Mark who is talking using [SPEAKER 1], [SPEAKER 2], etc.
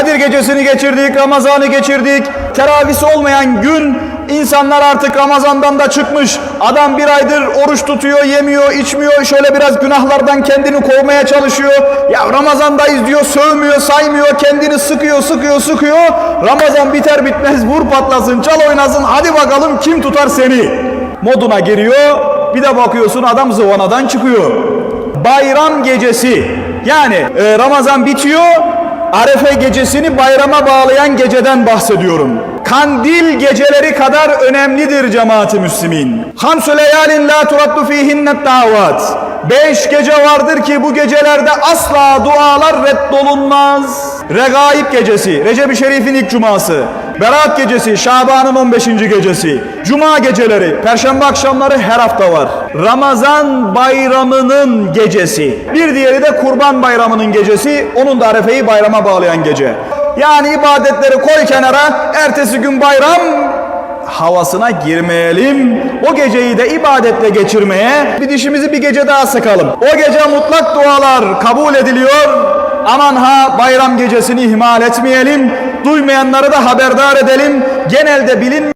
[SPEAKER 1] Kadir gecesini geçirdik, Ramazan'ı geçirdik. Teravisi olmayan gün insanlar artık Ramazan'dan da çıkmış. Adam bir aydır oruç tutuyor, yemiyor, içmiyor. Şöyle biraz günahlardan kendini kovmaya çalışıyor. Ya Ramazan'dayız diyor, sövmüyor, saymıyor. Kendini sıkıyor, sıkıyor, sıkıyor. Ramazan biter bitmez vur patlasın, çal oynasın. Hadi bakalım kim tutar seni? Moduna giriyor. Bir de bakıyorsun adam zıvanadan çıkıyor. Bayram gecesi. Yani e, Ramazan bitiyor. Arefe gecesini bayrama bağlayan geceden bahsediyorum. Kandil geceleri kadar önemlidir cemaati müslimin. Hamsü leyalin la turaddu fihinnet davat. Beş gece vardır ki bu gecelerde asla dualar reddolunmaz. Regaib gecesi, Recep-i Şerif'in ilk cuması. Berat gecesi, Şaban'ın 15. gecesi. Cuma geceleri, Perşembe akşamları her hafta var. Ramazan bayramının gecesi. Bir diğeri de Kurban bayramının gecesi. Onun da Arefe'yi bayrama bağlayan gece. Yani ibadetleri koy kenara, ertesi gün bayram havasına girmeyelim. O geceyi de ibadetle geçirmeye bir dişimizi bir gece daha sıkalım. O gece mutlak dualar kabul ediliyor. Aman ha bayram gecesini ihmal etmeyelim. Duymayanları da haberdar edelim. Genelde bilin